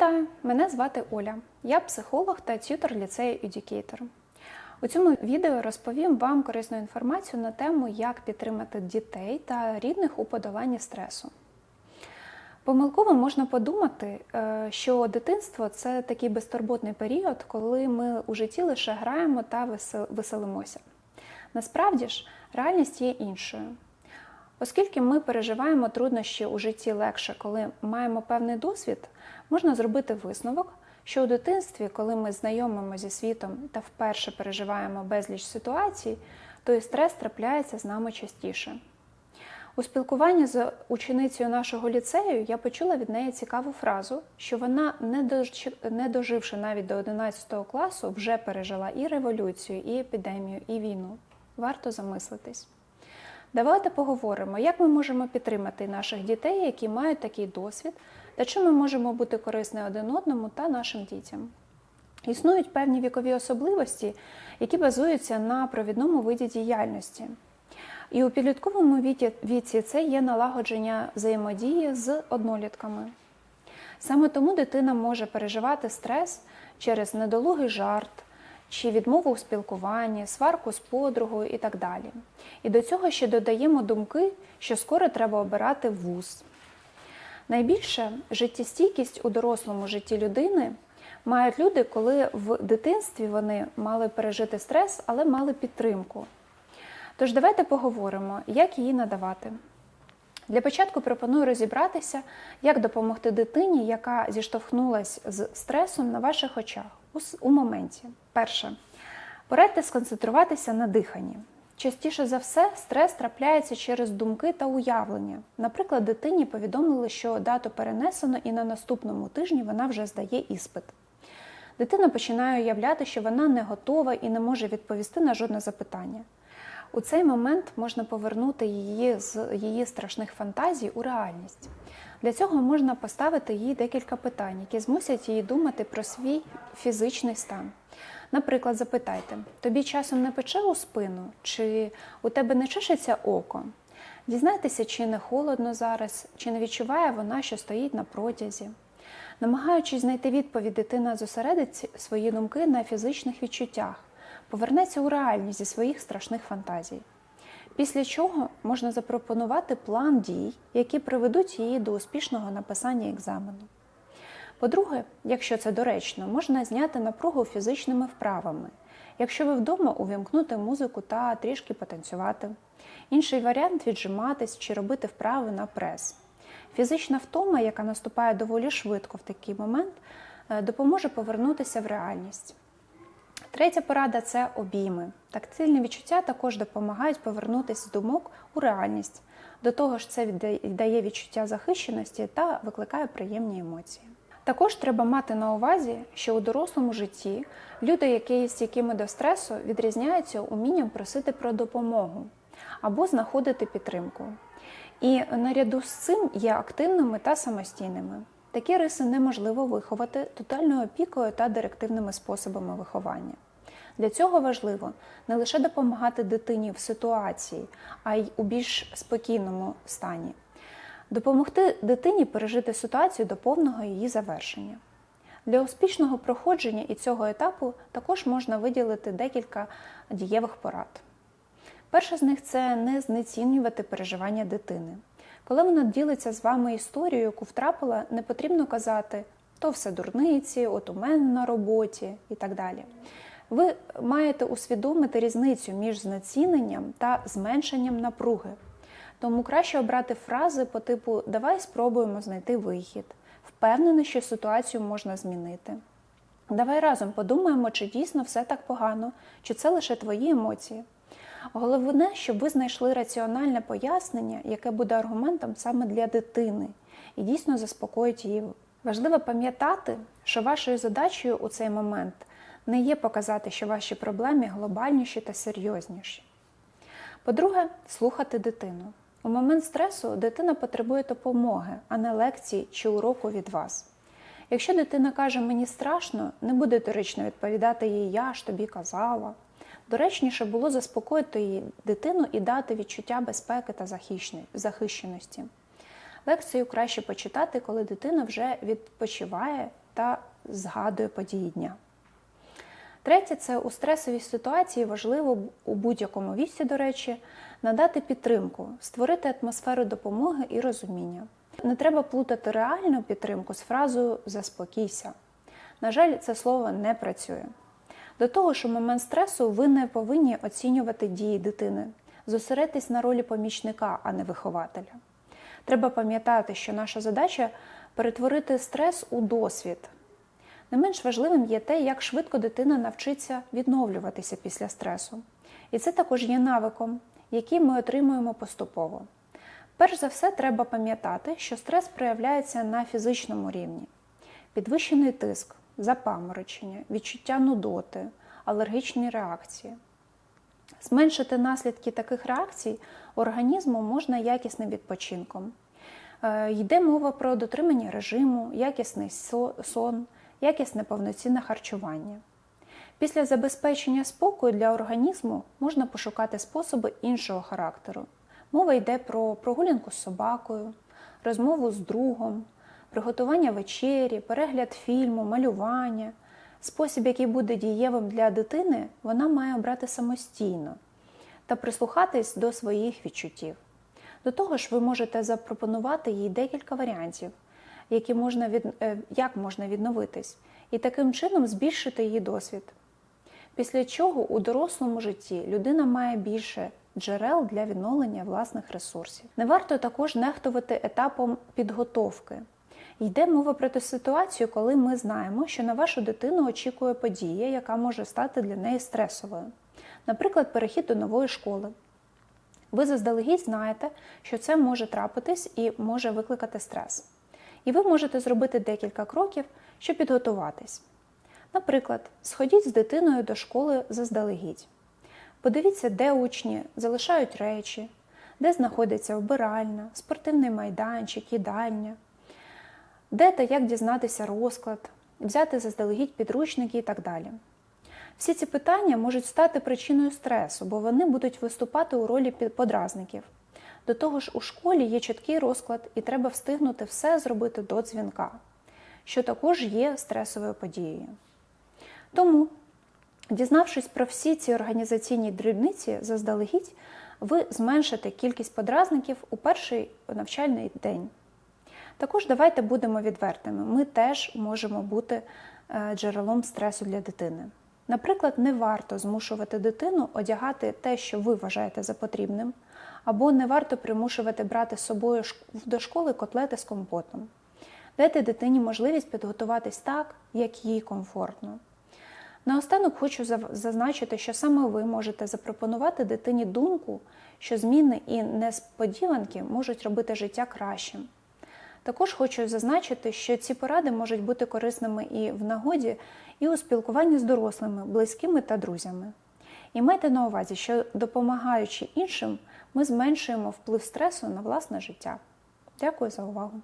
Вітаю! Мене звати Оля. Я психолог та тютор ліцею Educator. У цьому відео розповім вам корисну інформацію на тему, як підтримати дітей та рідних у подоланні стресу. Помилково можна подумати, е, що дитинство це такий безтурботний період, коли ми у житті лише граємо та веселимося. Насправді ж, реальність є іншою. Оскільки ми переживаємо труднощі у житті легше, коли маємо певний досвід, можна зробити висновок, що у дитинстві, коли ми знайомимо зі світом та вперше переживаємо безліч ситуацій, то і стрес трапляється з нами частіше. У спілкуванні з ученицею нашого ліцею я почула від неї цікаву фразу, що вона, не доживши навіть до 11 класу, вже пережила і революцію, і епідемію, і війну. Варто замислитись. Давайте поговоримо, як ми можемо підтримати наших дітей, які мають такий досвід, та чим ми можемо бути корисні один одному та нашим дітям. Існують певні вікові особливості, які базуються на провідному виді діяльності. І у підлітковому віці- це є налагодження взаємодії з однолітками. Саме тому дитина може переживати стрес через недолугий жарт чи відмову у спілкуванні, сварку з подругою і так далі. І до цього ще додаємо думки, що скоро треба обирати вуз. Найбільше життєстійкість у дорослому житті людини мають люди, коли в дитинстві вони мали пережити стрес, але мали підтримку. Тож давайте поговоримо, як її надавати. Для початку пропоную розібратися, як допомогти дитині, яка зіштовхнулась з стресом на ваших очах у, моменті. Перше. Порадьте сконцентруватися на диханні. Частіше за все, стрес трапляється через думки та уявлення. Наприклад, дитині повідомили, що дату перенесено і на наступному тижні вона вже здає іспит. Дитина починає уявляти, що вона не готова і не може відповісти на жодне запитання. У цей момент можна повернути її з її страшних фантазій у реальність. Для цього можна поставити їй декілька питань, які змусять її думати про свій фізичний стан. Наприклад, запитайте: тобі часом не пече у спину, чи у тебе не чешеться око? Дізнайтеся, чи не холодно зараз, чи не відчуває вона, що стоїть на протязі. Намагаючись знайти відповідь, дитина зосередить свої думки на фізичних відчуттях, повернеться у реальність зі своїх страшних фантазій. Після чого можна запропонувати план дій, які приведуть її до успішного написання екзамену. По-друге, якщо це доречно, можна зняти напругу фізичними вправами. Якщо ви вдома увімкнути музику та трішки потанцювати. Інший варіант віджиматись чи робити вправи на прес. Фізична втома, яка наступає доволі швидко в такий момент, е, допоможе повернутися в реальність. Третя порада це обійми. Тактильні відчуття також допомагають повернутися з думок у реальність. До того ж, це дає відчуття захищеності та викликає приємні емоції. Також треба мати на увазі, що у дорослому житті люди, які стійкими до стресу, відрізняються умінням просити про допомогу або знаходити підтримку. І наряду з цим є активними та самостійними. Такі риси неможливо виховати тотальною опікою та директивними способами виховання. Для цього важливо не лише допомагати дитині в ситуації, а й у більш спокійному стані. Допомогти дитині пережити ситуацію до повного її завершення. Для успішного проходження і цього етапу також можна виділити декілька дієвих порад. Перша з них це не знецінювати переживання дитини. Коли вона ділиться з вами історією, яку втрапила, не потрібно казати то все дурниці, от у мене на роботі і так далі. Ви маєте усвідомити різницю між знеціненням та зменшенням напруги. Тому краще обрати фрази по типу Давай спробуємо знайти вихід, впевнений, що ситуацію можна змінити. Давай разом подумаємо, чи дійсно все так погано, чи це лише твої емоції. Головне, щоб ви знайшли раціональне пояснення, яке буде аргументом саме для дитини, і дійсно заспокоїть її. Важливо пам'ятати, що вашою задачею у цей момент не є показати, що ваші проблеми глобальніші та серйозніші. По-друге, слухати дитину. У момент стресу дитина потребує допомоги, а не лекцій чи уроку від вас. Якщо дитина каже мені страшно, не буде доречно відповідати їй я ж тобі казала. Доречніше було заспокоїти її дитину і дати відчуття безпеки та захищеності. Лекцію краще почитати, коли дитина вже відпочиває та згадує події дня. Третє, це у стресовій ситуації важливо у будь-якому віці, до речі, надати підтримку, створити атмосферу допомоги і розуміння. Не треба плутати реальну підтримку з фразою заспокійся. На жаль, це слово не працює. До того ж, у момент стресу ви не повинні оцінювати дії дитини, зосередитись на ролі помічника, а не вихователя. Треба пам'ятати, що наша задача перетворити стрес у досвід. Не менш важливим є те, як швидко дитина навчиться відновлюватися після стресу. І це також є навиком, який ми отримуємо поступово. Перш за все, треба пам'ятати, що стрес проявляється на фізичному рівні: підвищений тиск, запаморочення, відчуття нудоти, алергічні реакції. Зменшити наслідки таких реакцій організму можна якісним відпочинком. Е, Йде мова про дотримання режиму, якісний сон, якісне повноцінне харчування. Після забезпечення спокою для організму можна пошукати способи іншого характеру. Мова йде про прогулянку з собакою, розмову з другом, приготування вечері, перегляд фільму, малювання. Спосіб, який буде дієвим для дитини, вона має обрати самостійно та прислухатись до своїх відчуттів. До того ж, ви можете запропонувати їй декілька варіантів, які можна від... е, як можна відновитись, і таким чином збільшити її досвід. Після чого у дорослому житті людина має більше джерел для відновлення власних ресурсів. Не варто також нехтувати етапом підготовки. Йде мова про ту ситуацію, коли ми знаємо, що на вашу дитину очікує подія, яка може стати для неї стресовою. Наприклад, перехід до нової школи. Ви заздалегідь знаєте, що це може трапитись і може викликати стрес. І ви можете зробити декілька кроків, щоб підготуватись. Наприклад, сходіть з дитиною до школи заздалегідь. Подивіться, де учні залишають речі, де знаходиться вбиральня, спортивний майданчик, їдальня, де та як дізнатися розклад, взяти заздалегідь підручники і так далі. Всі ці питання можуть стати причиною стресу, бо вони будуть виступати у ролі подразників. До того ж, у школі є чіткий розклад, і треба встигнути все зробити до дзвінка, що також є стресовою подією. Тому, дізнавшись про всі ці організаційні дрібниці заздалегідь, ви зменшите кількість подразників у перший навчальний день. Також давайте будемо відвертими. Ми теж можемо бути е, джерелом стресу для дитини. Наприклад, не варто змушувати дитину одягати те, що ви вважаєте за потрібним, або не варто примушувати брати з собою до школи котлети з компотом. Дайте дитині можливість підготуватись так, як їй комфортно. Наостанок хочу зазначити, що саме ви можете запропонувати дитині думку, що зміни і несподіванки можуть робити життя кращим. Також хочу зазначити, що ці поради можуть бути корисними і в нагоді, і у спілкуванні з дорослими, близькими та друзями. І майте на увазі, що допомагаючи іншим, ми зменшуємо вплив стресу на власне життя. Дякую за увагу!